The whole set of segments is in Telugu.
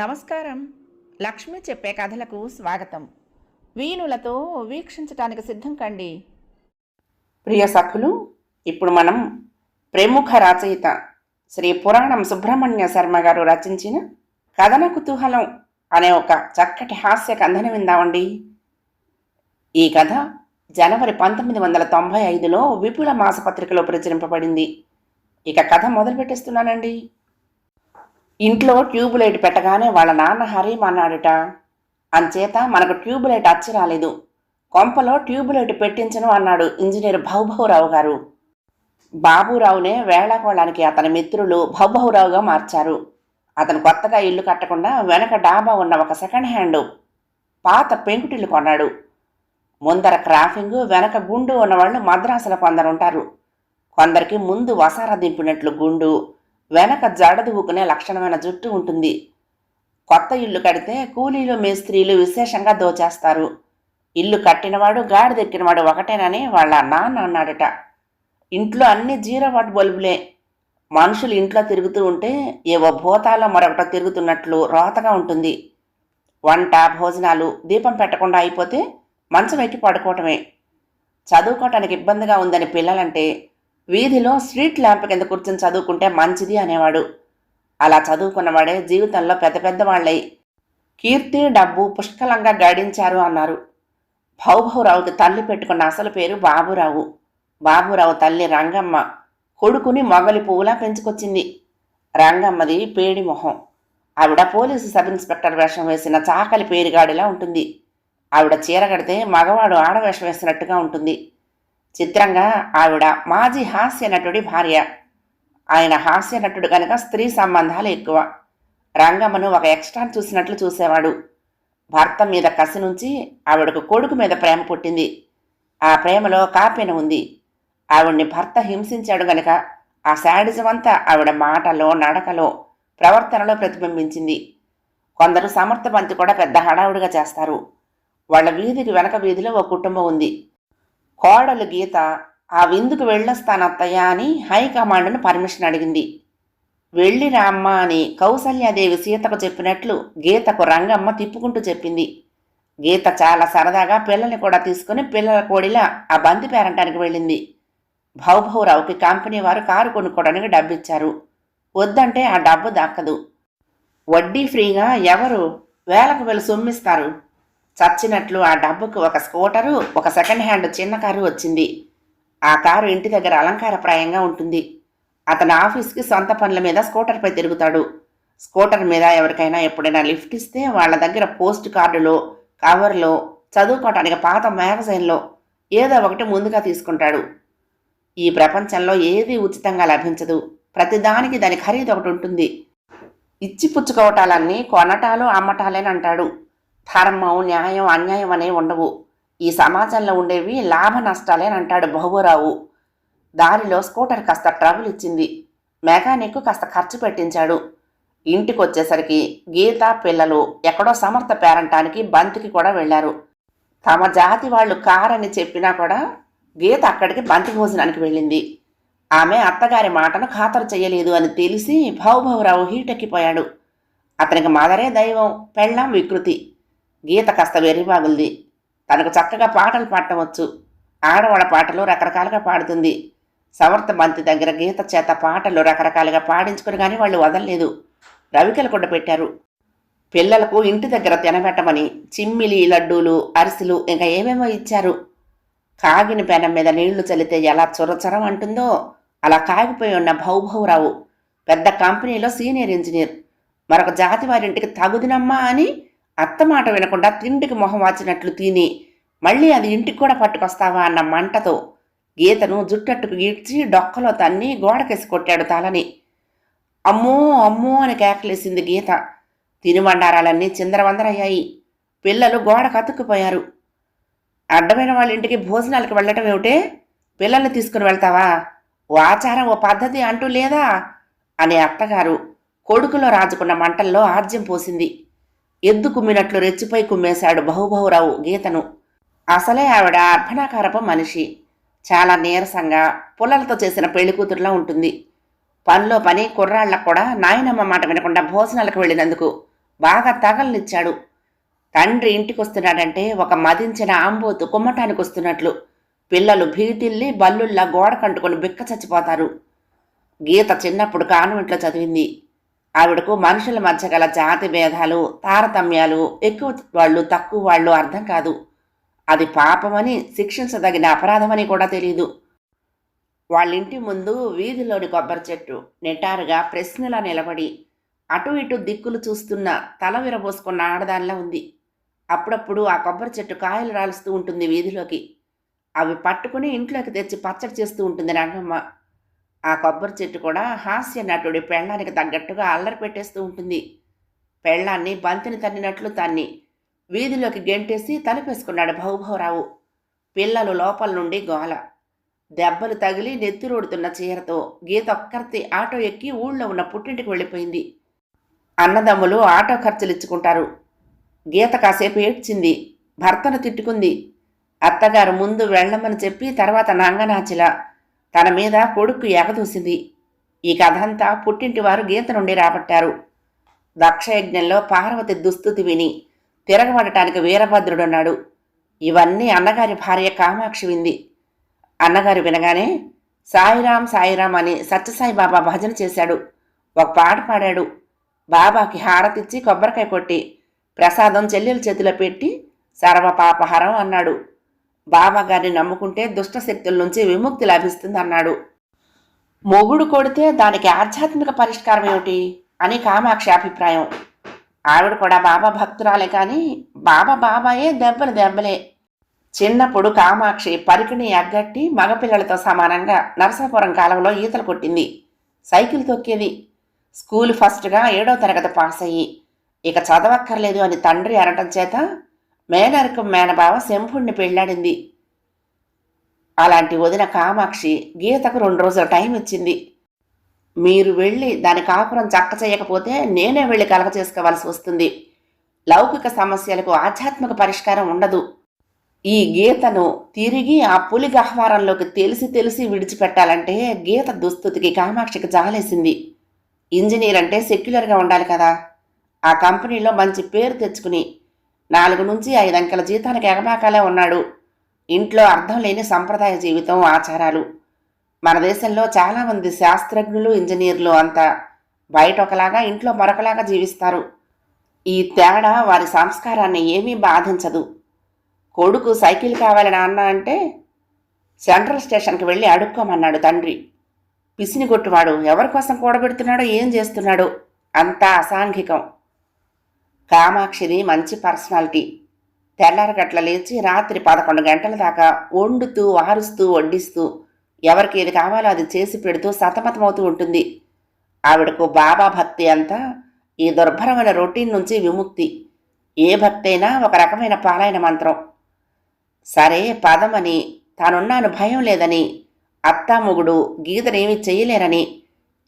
నమస్కారం. లక్ష్మి చెప్పే కథలకు స్వాగతం. వీణులతో వీక్షించటానికి సిద్ధం కండి. ప్రియ సఖులు ఇప్పుడు మనం ప్రముఖ రచయిత శ్రీ పురాణం సుబ్రహ్మణ్య శర్మ గారు రచించిన కథన కుతూహలం అనే ఒక చక్కటి హాస్య కథను విందామండి. ఈ కథ జనవరి పంతొమ్మిది వందల తొంభై ఐదులో విపుల మాసపత్రికలో ప్రచురింపబడింది. ఇక కథ మొదలు పెట్టేస్తున్నానండి ఇంట్లో ట్యూబ్ లైట్ పెట్టగానే వాళ్ళ నాన్న హరీం అన్నాడుట అంచేత మనకు ట్యూబ్ లైట్ అచ్చి రాలేదు. కొంపలో ట్యూబ్ లైట్ పెట్టించను అన్నాడు ఇంజనీర్ భౌభవరావు గారు. బాబురావునే వేళాకోళానికి అతని మిత్రులు భౌభవరావుగా మార్చారు. అతను కొత్తగా ఇల్లు కట్టకుండా వెనక డాబా ఉన్న ఒక సెకండ్ హ్యాండ్ పాత పెంకుటిల్లు కొన్నాడు. ముందర క్రాఫింగ్ వెనక గుండు ఉన్నవాళ్ళు మద్రాసులో కొందరుంటారు. కొందరికి ముందు వసారా దింపినట్లు గుండు వెనక జడదువుకునే లక్షణమైన జుట్టు ఉంటుంది. కొత్త ఇల్లు కడితే కూలీలు మేస్త్రీలు విశేషంగా దోచేస్తారు. ఇల్లు కట్టినవాడు గాడిదెక్కినవాడు ఒకటేనని వాళ్ళ నాన్న అన్నాడట. ఇంట్లో అన్ని జీరో వాట్ బల్బులే. మనుషులు ఇంట్లో తిరుగుతూ ఉంటే ఏవో భూతాలో మరొకట తిరుగుతున్నట్లు రోతగా ఉంటుంది. వంట భోజనాలు దీపం పెట్టకుండా అయిపోతే మంచం ఎక్కి పడుకోవటమే. చదువుకోవటానికి ఇబ్బందిగా ఉందని పిల్లలంటే వీధిలో స్ట్రీట్ ల్యాంప్ కింద కూర్చొని చదువుకుంటే మంచిది అనేవాడు. అలా చదువుకున్నవాడే జీవితంలో పెద్ద పెద్ద వాళ్ళై కీర్తి డబ్బు పుష్కలంగా గడించారు అన్నారు. భౌభవరావుకి తల్లి పెట్టుకున్న అసలు పేరు బాబురావు. బాబురావు తల్లి రంగమ్మ. కొడుకుని మొగలి పువ్వులా పెంచుకొచ్చింది. రంగమ్మది పేడి మొహం. ఆవిడ పోలీసు సబ్ ఇన్స్పెక్టర్ వేషం వేసిన చాకలి పేరుగాడిలా ఉంటుంది. ఆవిడ చీర కడితే మగవాడు ఆడవేషం వేసినట్టుగా ఉంటుంది. చిత్రంగా ఆవిడ మాజీ హాస్య నటుడి భార్య. ఆయన హాస్య నటుడు కనుక స్త్రీ సంబంధాలు ఎక్కువ. రంగమ్మను ఒక ఎక్స్ట్రా చూసినట్లు చూసేవాడు. భర్త మీద కసి నుంచి ఆవిడకు కొడుకు మీద ప్రేమ పుట్టింది. ఆ ప్రేమలో కాపెన ఉంది. ఆవిడ్ని భర్త హింసించాడు గనక ఆ శాడిజం అంతా ఆవిడ మాటలో నడకలో ప్రవర్తనలో ప్రతిబింబించింది. కొందరు సమర్థపంతి కూడా పెద్ద హడావుడిగా చేస్తారు. వాళ్ళ వీధికి వెనక వీధిలో ఒక కుటుంబం ఉంది. కోడలు గీత ఆ విందుకు వెళ్ళొస్తానత్తయ్య అని హైకమాండ్ను పర్మిషన్ అడిగింది. వెళ్ళి రామ్మ అని కౌసల్యాదేవి సీతకు చెప్పినట్లు గీతకు రంగమ్మ తిప్పుకుంటూ చెప్పింది. గీత చాలా సరదాగా పిల్లల్ని కూడా తీసుకుని పిల్లల కోడిలా ఆ బంతి పేరంటానికి వెళ్ళింది. భౌభౌరావుకి కంపెనీ వారు కారు కొనుక్కోవడానికి డబ్బిచ్చారు. వద్దంటే ఆ డబ్బు దక్కదు. వడ్డీ ఫ్రీగా ఎవరు? వేలకు వేలు సొమ్మిస్తారు. చచ్చినట్లు ఆ డబ్బుకు ఒక స్కూటరు ఒక సెకండ్ హ్యాండ్ చిన్న కారు వచ్చింది. ఆ కారు ఇంటి దగ్గర అలంకారప్రాయంగా ఉంటుంది. అతను ఆఫీస్కి సొంత పనుల మీద స్కూటర్పై తిరుగుతాడు. స్కూటర్ మీద ఎవరికైనా ఎప్పుడైనా లిఫ్ట్ ఇస్తే వాళ్ళ దగ్గర పోస్ట్ కార్డులో కవర్లో చదువుకోవటానికి పాత మ్యాగజైన్లో ఏదో ఒకటి ముందుగా తీసుకుంటాడు. ఈ ప్రపంచంలో ఏది ఉచితంగా లభించదు. ప్రతిదానికి దాని ఖరీదు ఒకటి ఉంటుంది. ఇచ్చి పుచ్చుకోవటాలన్నీ కొనటాలు అమ్మటాలేనంటాడు. ధర్మం న్యాయం అన్యాయం అనేవి ఉండవు. ఈ సమాజంలో ఉండేవి లాభ నష్టాలేని అంటాడు బహురావు దారిలో స్కూటర్ కాస్త ట్రబుల్ ఇచ్చింది. మెకానిక్ కాస్త ఖర్చు పెట్టించాడు. ఇంటికి వచ్చేసరికి గీత పిల్లలు ఎక్కడో సమర్థ పేరంటానికి బంతికి కూడా వెళ్ళారు. తమ జాతి వాళ్ళు కారని చెప్పినా కూడా గీత అక్కడికి బంతి భోజనానికి వెళ్ళింది. ఆమె అత్తగారి మాటను ఖాతరు చేయలేదు అని తెలిసి భౌభవరావు హీటెక్కిపోయాడు. అతనికి మదరే దైవం పెళ్ళాం వికృతి. గీత కాస్త వెర్రిబాగుంది తనకు చక్కగా పాటలు పాడవచ్చు. ఆడవాళ్ళ పాటలు రకరకాలుగా పాడుతుంది. సమర్థ బంతి దగ్గర గీత చేత పాటలు రకరకాలుగా పాడించుకుని కానీ వాళ్ళు వదలలేదు. రవికలు కూడా పెట్టారు. పిల్లలకు ఇంటి దగ్గర తినబెట్టమని చిమ్మిలి లడ్డూలు అరిసెలు ఇంకా ఏమేమో ఇచ్చారు. కాగిన పెనం మీద నీళ్ళు చల్లితే ఎలా చొరచొరం అంటుందో అలా కాగిపోయి ఉన్న భౌభౌరావు. పెద్ద కంపెనీలో సీనియర్ ఇంజనీర్. మరొక జాతి వారింటికి తగుదినమ్మా అని అత్త మాట వినకుండా తిండికి మొహం వాచినట్లు తిని మళ్ళీ అది ఇంటికి కూడా పట్టుకొస్తావా అన్న మంటతో గీతను జుట్టట్టుకు ఈడ్చి డొక్కలో తన్ని గోడకేసి కొట్టాడు తలని. అమ్మో అమ్మో అని కేకలేసింది గీత. తినుబండారాలన్నీ చిందరవందరయ్యాయి. పిల్లలు గోడ కతుక్కుపోయారు. అడ్డమైన వాళ్ళ ఇంటికి భోజనాలకు వెళ్ళటం ఏమిటే? పిల్లల్ని తీసుకుని వెళ్తావా? ఓ ఆచారం ఓ పద్ధతి అంటూ లేదా? అనే అత్తగారు కొడుకులో రాజుకున్న మంటల్లో ఆజ్యం పోసింది. ఎద్దు కుమ్మినట్లు రెచ్చిపోయి కుమ్మేశాడు బహుబహురావు గీతను? అసలే ఆవిడ అర్భణాకారపు మనిషి. చాలా నీరసంగా పుల్లలతో చేసిన పెళ్ళి కూతురులా ఉంటుంది. పనిలో పని కుర్రాళ్ళకు కూడా నాయనమ్మ మాట వినకుండా భోజనాలకు వెళ్ళినందుకు బాగా తగలనిచ్చాడు. తండ్రి ఇంటికి వస్తున్నాడంటే ఒక మదించిన ఆంబోతు కుమ్మటానికి వస్తున్నట్లు పిల్లలు భీతిల్లి బల్లుల్లా గోడ కంటుకొని బిక్క చచ్చిపోతారు. గీత చిన్నప్పుడు కాన్వెంట్లో చదివింది. ఆవిడకు మనుషుల మధ్య గల జాతి భేదాలు తారతమ్యాలు ఎక్కువ వాళ్ళు తక్కువ వాళ్ళు అర్థం కాదు. అది పాపమని శిక్షించదగిన అపరాధమని కూడా తెలియదు వాళ్ళింటి ముందు వీధిలోని కొబ్బరి చెట్టు నిటారుగా ప్రశ్నలా నిలబడి అటు ఇటు దిక్కులు చూస్తున్న తల విరబోసుకున్న ఆడదానిలా ఉంది. అప్పుడప్పుడు ఆ కొబ్బరి చెట్టు కాయలు రాలుస్తూ ఉంటుంది వీధిలోకి. అవి పట్టుకుని ఇంట్లోకి తెచ్చి పచ్చడి చేస్తూ ఉంటుంది రంగమ్మ. ఆ కొబ్బరి చెట్టు కూడా హాస్య నటుడి పెళ్ళానికి తగ్గట్టుగా అల్లరి పెట్టేస్తూ ఉంటుంది. పెళ్ళాన్ని బంతిని తన్నినట్లు తన్ని వీధిలోకి గెంటేసి తలుపేసుకున్నాడు భౌభవరావు. పిల్లలు లోపల నుండి గోల. దెబ్బలు తగిలి నెత్తిరోడుతున్న చీరతో గీత ఒక్కరితి ఆటో ఎక్కి ఊళ్ళో ఉన్న పుట్టింటికి వెళ్ళిపోయింది. అన్నదమ్ములు ఆటో ఖర్చులు ఇచ్చుకుంటారు గీత కాసేపు ఏడ్చింది. భర్తను తిట్టుకుంది. అత్తగారు ముందు వెళ్ళమని చెప్పి తర్వాత నంగనాచిలా తన మీద కొడుకు ఎగదూసింది. ఈ కథంతా పుట్టింటి వారు గీత నుండి రాబట్టారు. దక్షయజ్ఞంలో పార్వతి దుస్థుతి విని తిరగబడటానికి వీరభద్రుడున్నాడు. ఇవన్నీ అన్నగారి భార్య కామాక్షి వింది. అన్నగారు వినగానే సాయిరాం సాయిరాం అని సత్యసాయి బాబా భజన చేశాడు. ఒక పాట పాడాడు. బాబాకి హారతిచ్చి కొబ్బరికాయ కొట్టి ప్రసాదం చెల్లెల చేతిలో పెట్టి సర్వపాపహారం అన్నాడు. బాబా గారిని నమ్ముకుంటే దుష్ట శక్తుల నుంచి విముక్తి లభిస్తుంది అన్నాడు. మొగుడు కొడితే దానికి ఆధ్యాత్మిక పరిష్కారం ఏమిటి? అని కామాక్షి అభిప్రాయం. ఆవిడ కూడా బాబా భక్తురాలే కానీ బాబా బాబాయే దెబ్బలు దెబ్బలే. చిన్నప్పుడు కామాక్షి పరికిణి అగ్గట్టి మగపిల్లలతో సమానంగా నరసాపురం కాలంలో ఈతలు కొట్టింది. సైకిల్ తొక్కేది. స్కూల్ ఫస్ట్గా ఏడో తరగతి పాస్ అయ్యి ఇక చదవక్కర్లేదు అని తండ్రి అనటం చేత మేనరకం మేనబావ శంభుణ్ణి పెళ్ళాడింది. అలాంటి వదిన కామాక్షి గీతకు రెండు రోజుల టైం ఇచ్చింది. మీరు వెళ్ళి దాని కాపురం చక్క చేయకపోతే నేనే వెళ్ళి కలగ చేసుకోవాల్సి వస్తుంది. లౌకిక సమస్యలకు ఆధ్యాత్మిక పరిష్కారం ఉండదు. ఈ గీతను తిరిగి ఆ పులి గహ్వారంలోకి తెలిసి తెలిసి విడిచిపెట్టాలంటే గీత దుస్థుతికి కామాక్షికి జాలేసింది. ఇంజనీర్ అంటే సెక్యులర్గా ఉండాలి కదా. ఆ కంపెనీలో మంచి పేరు తెచ్చుకుని నాలుగు నుంచి ఐదు అంకెల జీతానికి ఎగబాకాలే ఉన్నాడు. ఇంట్లో అర్థం లేని సంప్రదాయ జీవితం ఆచారాలు. మన దేశంలో చాలామంది శాస్త్రజ్ఞులు ఇంజనీర్లు అంతా బయట ఒకలాగా ఇంట్లో మరొకలాగా జీవిస్తారు. ఈ తేడా వారి సంస్కారాన్ని ఏమీ బాధించదు. కొడుకు సైకిల్ కావాలి నాన్న అంటే సెంట్రల్ స్టేషన్కి వెళ్ళి అడుక్కోమన్నాడు తండ్రి. పిసినిగొట్టువాడు ఎవరి కోసం కూడబెడుతున్నాడో ఏం చేస్తున్నాడో అంతా అసాంఘికం. కామాక్షిది మంచి పర్సనాలిటీ. తెల్లారగట్ల లేచి రాత్రి పదకొండు గంటల దాకా వండుతూ వారుస్తూ వడ్డిస్తూ ఎవరికి ఏది కావాలో అది చేసి పెడుతూ సతమతమవుతూ ఉంటుంది. ఆవిడకు బాబా భక్తి అంతా ఈ దుర్భరమైన రొటీన్ నుంచి విముక్తి. ఏ భక్తి అయినా ఒక రకమైన పారాయణ మంత్రం. సరే పదమని తానున్నాను భయం లేదని అత్తామొగుడు గీతనేమీ చేయలేరని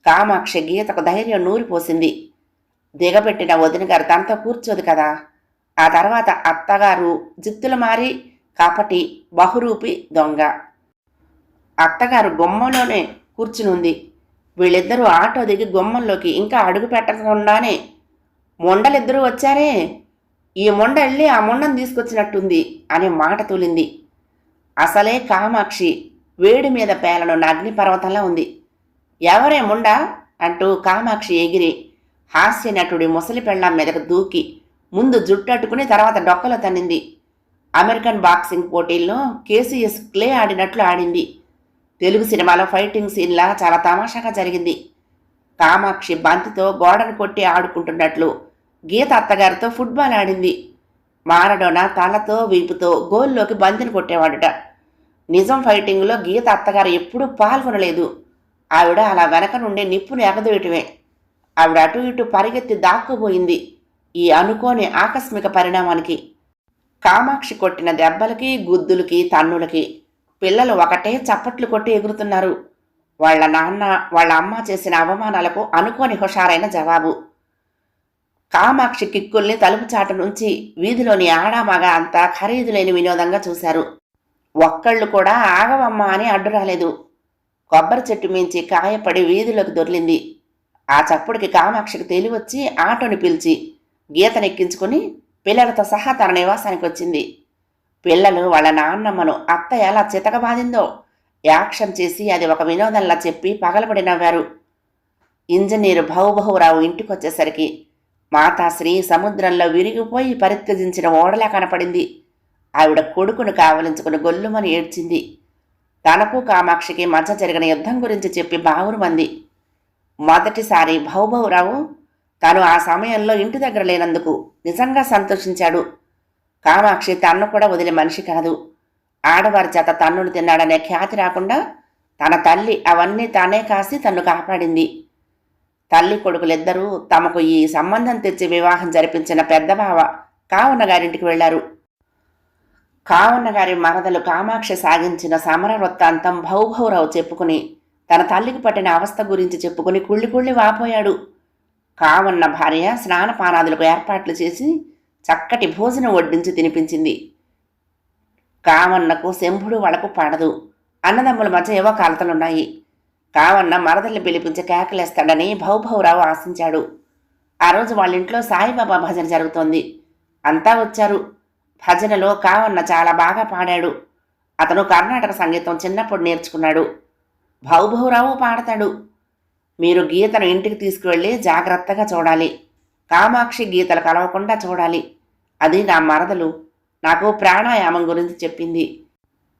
కామాక్షి గీతకు ధైర్యం నూరిపోసింది. దిగబెట్టిన వదిన గారు తనతో కూర్చోదు కదా. ఆ తర్వాత అత్తగారు జిత్తులు మారి కాపటి బహురూపి దొంగ. అత్తగారు గుమ్మంలోనే కూర్చునుంది. వీళ్ళిద్దరూ ఆటో దిగి గుమ్మంలోకి ఇంకా అడుగు పెట్టకుండానే మొండలిద్దరూ వచ్చారే. ఈ మొండ వెళ్ళి ఆ మొండను తీసుకొచ్చినట్టుంది అనే మాట తూలింది. అసలే కామాక్షి వేడి మీద పేలనున్న అగ్నిపర్వతంలా ఉంది. ఎవరే ముండ? అంటూ కామాక్షి ఎగిరి హాస్య నటుడి ముసలి పెళ్ళాం మీదకు దూకి ముందు జుట్టట్టుకుని తర్వాత డొక్కలో తన్నింది. అమెరికన్ బాక్సింగ్ పోటీల్లో కేసీఎస్ క్లే ఆడినట్లు ఆడింది. తెలుగు సినిమాలో ఫైటింగ్ సీన్లా చాలా తమాషాగా జరిగింది. కామాక్షి బంతితో గోడను కొట్టి ఆడుకుంటున్నట్లు గీత అత్తగారితో ఫుట్బాల్ ఆడింది. మారడోనా తలతో వీపుతో గోల్లోకి బంతిని కొట్టేవాడుట. నిజం ఫైటింగ్లో గీత అత్తగారు ఎప్పుడూ పాల్గొనలేదు. ఆవిడ అలా వెనక నుండి నిప్పును ఎగదోయటమే. ఆవిడ అటు ఇటు పరిగెత్తి దాక్కుపోయింది. ఈ అనుకోని ఆకస్మిక పరిణామానికి. కామాక్షి కొట్టిన దెబ్బలకి గుద్దులకి తన్నులకి పిల్లలు ఒకటే చప్పట్లు కొట్టి ఎగురుతున్నారు. వాళ్ళ నాన్న వాళ్ళ అమ్మ చేసిన అవమానాలకు అనుకోని హుషారైన జవాబు. కామాక్షి కిక్కుల్ని తలుపు చాటు నుంచి వీధిలోని ఆడామగ అంతా ఖరీదు లేని వినోదంగా చూశారు. ఒక్కళ్ళు కూడా ఆగవమ్మ అని అడ్డు రాలేదు కొబ్బరి చెట్టు మించి కాయపడి వీధిలోకి దొర్లింది. ఆ చప్పుడికి కామాక్షికి తెలివచ్చి ఆటోని పిలిచి గీతనెక్కించుకుని పిల్లలతో సహా తన నివాసానికి వచ్చింది పిల్లలు వాళ్ళ నాన్నమ్మను అత్త ఎలా చితకబాదిందో యాక్షన్ చేసి అది ఒక వినోదంలా చెప్పి పగలబడి నవ్వారు. ఇంజనీరు భౌబహురావు ఇంటికొచ్చేసరికి మాతాశ్రీ సముద్రంలో విరిగిపోయి పరిత్యజించిన ఓడలా కనపడింది. ఆవిడ కొడుకును కావలించుకుని గొల్లుమని ఏడ్చింది. తనకు కామాక్షికి మధ్య జరిగిన యుద్ధం గురించి చెప్పి బావురుమంది. మొదటిసారి భౌభవరావు తాను ఆ సమయంలో ఇంటి దగ్గర లేనందుకు నిజంగా సంతోషించాడు. కామాక్షి తన్ను కూడా వదిలే మనిషి కాదు. ఆడవారి చేత తన్నును తిన్నాడనే ఖ్యాతి రాకుండా తన తల్లి అవన్నీ తానే కాసి తన్ను కాపాడింది. తల్లి కొడుకులిద్దరూ తమకు ఈ సంబంధం తెచ్చి వివాహం జరిపించిన పెద్ద బావ గారింటికి వెళ్ళారు కావన్న గారి మరదలు కామాక్షి సాగించిన సమర వృత్తాంతం భౌభౌరావు చెప్పుకుని తన తల్లికి పట్టిన అవస్థ గురించి చెప్పుకుని కుళ్ళి కుళ్ళి వాపోయాడు. కావన్న భార్య స్నానపానాదులకు ఏర్పాట్లు చేసి చక్కటి భోజనం వడ్డించి తినిపించింది. కావన్నకు శంభుడు వాళ్ళకు పడదు. అన్నదమ్ముల మధ్య ఏవో కాలతలున్నాయి కావన్న మరదల్ని పిలిపించి కేకలేస్తాడని భౌభౌరావు ఆశించాడు. ఆ రోజు వాళ్ళ ఇంట్లో సాయిబాబా భజన జరుగుతోంది. అంతా వచ్చారు. భజనలో కావన్న చాలా బాగా పాడాడు. అతను కర్ణాటక సంగీతం చిన్నప్పుడు నేర్చుకున్నాడు. భౌభౌరావు పాడతాడు. మీరు గీతను ఇంటికి తీసుకువెళ్ళి జాగ్రత్తగా చూడాలి. కామాక్షి గీతలు కలవకుండా చూడాలి. అది నా మరదలు. నాకు ప్రాణాయామం గురించి చెప్పింది.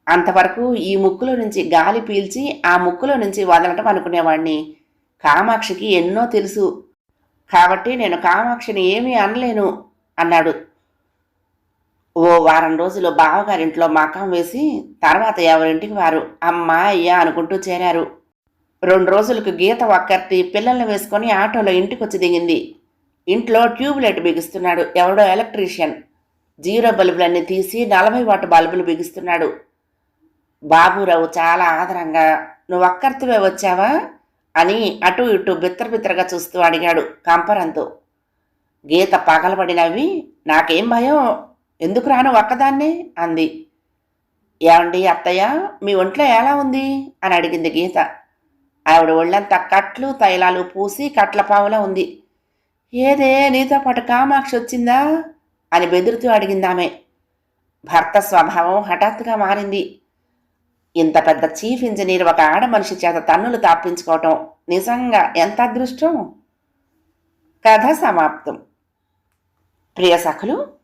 అంతవరకు ఈ ముక్కులో నుంచి గాలి పీల్చి ఆ ముక్కులో నుంచి వదలటం అనుకునేవాణ్ణి. కామాక్షికి ఎన్నో తెలుసు. కాబట్టి నేను కామాక్షిని ఏమీ అనలేను అన్నాడు. ఓ వారం రోజులు బావగారింట్లో మకం వేసి తర్వాత ఎవరింటికి వారు అమ్మా అయ్యా అనుకుంటూ చేరారు. రెండు రోజులకు గీత ఒక్కర్తి పిల్లల్ని వేసుకొని ఆటోలో ఇంటికొచ్చి దిగింది. ఇంట్లో ట్యూబ్ లైట్ బిగిస్తున్నాడు. ఎవడో ఎలక్ట్రీషియన్. జీరో బల్బులన్నీ తీసి నలభై వాట్ బల్బులు బిగిస్తున్నాడు. బాబురావు చాలా ఆదరంగా నువ్వు ఒక్కర్తివే వచ్చావా? అని అటు ఇటు బిత్తర బిత్తరగా చూస్తూ అడిగాడు కంపరంతో. గీత పగలబడినవి నాకేం భయం? ఎందుకు రాను ఒక్కదాన్నే? అంది. ఏమండి అత్తయ్య మీ ఒంట్లో ఎలా ఉంది? అని అడిగింది గీత. ఆవిడ ఒళ్ళంతా కట్లు తైలాలు పూసి కట్లపావులా ఉంది. ఏదే నీతో పాటు కామాక్షి వచ్చిందా? అని బెదురుతూ అడిగిందామె భర్త స్వభావం హఠాత్తుగా మారింది. ఇంత పెద్ద చీఫ్ ఇంజనీర్ ఒక ఆడ మనిషి చేత తన్నులు తాపించుకోవటం నిజంగా ఎంత అదృష్టం? కథ సమాప్తం. ప్రియ సఖులు